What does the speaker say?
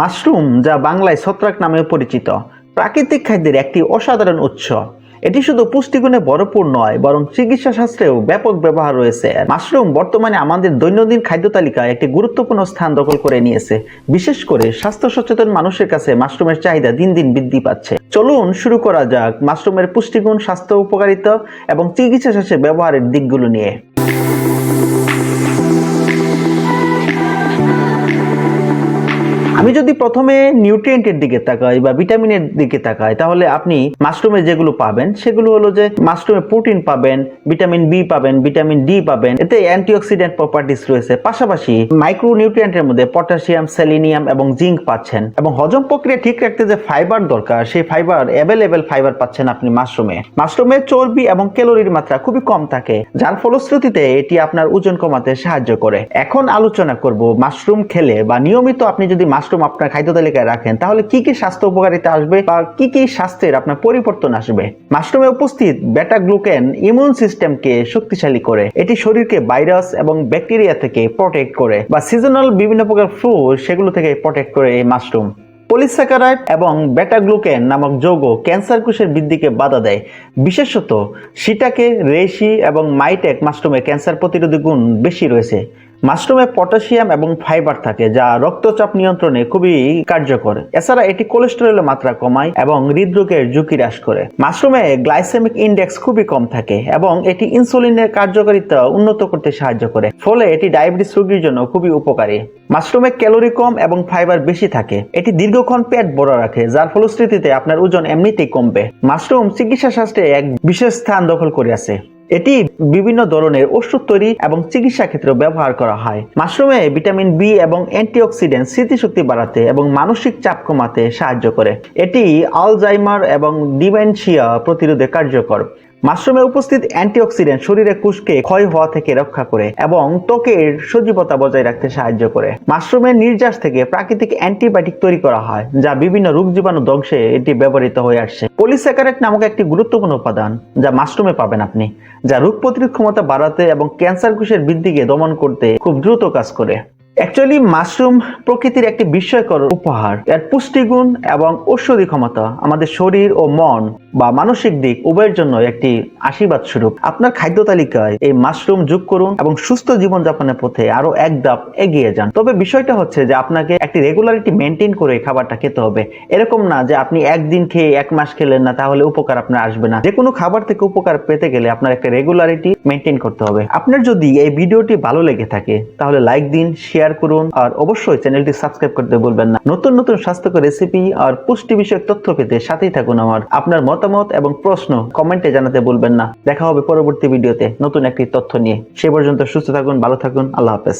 Mushroom যা বাংলায় ছত্রাক নামে পরিচিত। প্রাকৃতিক খাদ্যের একটি অসাধারণ উৎস। এটি শুধু পুষ্টিগুণে ভরপুর নয়, বরং চিকিৎসা শাস্ত্রেও ব্যাপক ব্যবহার রয়েছে। মাশরুম বর্তমানে আমাদের দৈনন্দিন খাদ্য তালিকায় একটি গুরুত্বপূর্ণ স্থান দখল করে নিয়েছে। বিশেষ করে স্বাস্থ্য সচেতন মানুষের কাছে মাশরুমের চাহিদা দিন দিন বৃদ্ধি পাচ্ছে। চলুন শুরু করা যাক মাশরুমের পুষ্টিগুণ, স্বাস্থ্য উপকারিতা এবং চিকিৎসা শাস্ত্রে ব্যবহারের দিকগুলো নিয়ে। আমি যদি প্রথমে নিউট্রিয়েন্টের দিকে তাকাই বা ভিটামিনের দিকে তাকাই, তাহলে আপনি মাশরুমে যেগুলো পাবেন, সেগুলো হলো যে মাশরুমে প্রোটিন পাবেন ভিটামিন বি পাবেন ভিটামিন ডি পাবেন, এতে অ্যান্টিঅক্সিডেন্ট প্রপার্টিস রয়েছে। পাশাপাশি মাইক্রো নিউট্রিয়েন্টের মধ্যে পটাশিয়াম সেলিনিয়াম এবং জিঙ্ক পাচ্ছেন। এবং হজম প্রক্রিয়া ঠিক রাখতে যে ফাইবার দরকার, সেই ফাইবার অ্যাভেলেবেল ফাইবার পাচ্ছেন আপনি মাশরুমে মাশরুমে চর্বি এবং ক্যালোরির মাত্রা খুবই কম থাকে, যার ফলশ্রুতিতে এটি আপনার ওজন কমাতে সাহায্য করে। এখন আলোচনা করব মাশরুম খেলে বা নিয়মিত আপনি যদি মাশরুম আপনার খাদ্য তালিকায় রাখেন, তাহলে কি কি স্বাস্থ্য উপকারিতা আসবে বা কি কি স্বাস্থ্যের আপনার পরিবর্তন আসবে? মাশরুমে উপস্থিত বেটা গ্লুকেন ইমিউন সিস্টেমকে শক্তিশালী করে, এটি শরীরকে ভাইরাস এবং ব্যাকটেরিয়া থেকে প্রোটেক্ট করে বা সিজনাল বিভিন্ন প্রকার ফ্লু সেগুলো থেকে প্রোটেক্ট করে এই মাশরুম। পলিস্যাকারাইড এবং বেটা গ্লুকেন নামক যৌগ ক্যান্সার কোষের বৃদ্ধিকে বাধা দেয়। বিশেষত সিটাকে রেশি এবং মাইটেক মাশরুমে ক্যান্সার প্রতিরোধী গুণ বেশি রয়েছে। মাশরুমে পটাশিয়াম এবং ফাইবার থাকে, যা রক্তচাপ নিয়ন্ত্রণে খুবই কার্যকর। এছাড়া এটি কোলেস্টেরলের মাত্রা কমায় এবং হৃদরোগের ঝুঁকি হ্রাস করে। মাশরুমে গ্লাইসেমিক ইন্ডেক্স খুবই কম থাকে এবং এটি ইনসুলিনের কার্যকারিতা উন্নত করতে সাহায্য করে, ফলে এটি ডায়াবেটিস রোগীর জন্য খুবই উপকারী। মাশরুমে ক্যালোরি কম এবং ফাইবার বেশি থাকে। এটি দীর্ঘক্ষণ পেট বড় রাখে, যার ফলশ্রুতিতে আপনার ওজন এমনিতেই কমবে। মাশরুম চিকিৎসা শাস্ত্রে এক বিশেষ স্থান দখল করে আছে। এটি বিভিন্ন ধরনের ওষুধ তৈরি এবং চিকিৎসা ক্ষেত্রে ব্যবহার করা হয়। মাশরুমে ভিটামিন বি এবং অ্যান্টিঅক্সিডেন্ট স্মৃতিশক্তি বাড়াতে এবং মানসিক চাপ কমাতে সাহায্য করে। এটি আলজাইমার এবং ডিমেনশিয়া প্রতিরোধে কার্যকর। মাশরুমে উপস্থিত অ্যান্টিঅক্সিডেন্ট শরীরে কোষকে ক্ষয় হওয়া থেকে রক্ষা করে এবং ত্বকের সজীবতা বজায় রাখতে সাহায্য করে। মাশরুমের নির্যাস থেকে প্রাকৃতিক অ্যান্টিবায়োটিক তৈরি করা হয়, যা বিভিন্ন রোগ জীবাণু ধ্বংসে এটি ব্যবহৃত হয়ে আসছে। পলিস্যাকারেট নামক একটি গুরুত্বপূর্ণ উপাদান, যা মাশরুমে পাবেন আপনি, যা রোগ প্রতিরোধ ক্ষমতা বাড়াতে এবং ক্যান্সার কোষের বৃদ্ধিকে দমন করতে খুব দ্রুত কাজ করে। অ্যাকচুয়ালি মাশরুম প্রকৃতির একটি বিস্ময়কর উপহার। এর পুষ্টিগুণ এবং ঔষধি ক্ষমতা আমাদের শরীর ও মন বা মানসিক দিক উভয়ের জন্য একটি আশীর্বাদ স্বরূপ। আপনার খাদ্য তালিকায় এই মাশরুম যোগ করুন এবং সুস্থ জীবনযাপনের পথে আরও এক ধাপ এগিয়ে যান। তবে বিষয়টা হচ্ছে যে আপনাকে একটি রেগুলারিটি মেনটেন করে খাবারটা খেতে হবে। এরকম না যে আপনি একদিন খেয়ে এক মাস খেলেন না, তাহলে উপকার আপনার আসবে না। যে কোনো খাবার থেকে উপকার পেতে গেলে আপনার একটা রেগুলারিটি মেনটেন করতে হবে। আপনার যদি এই ভিডিওটি ভালো লেগে থাকে, তাহলে লাইক দিন শেয়ার করুন আর অবশ্যই চ্যানেলটি সাবস্ক্রাইব করতে ভুলবেন না। নতুন নতুন স্বাস্থ্যকর রেসিপি আর পুষ্টি বিষয়ক তথ্য পেতে সাথেই থাকুন আমার। আপনার মতামত এবং প্রশ্ন কমেন্টে জানাতে ভুলবেন না। দেখা হবে পরবর্তী ভিডিওতে নতুন একটি তথ্য নিয়ে। সে পর্যন্ত সুস্থ থাকুন, ভালো থাকুন, আল্লাহ হাফেজ।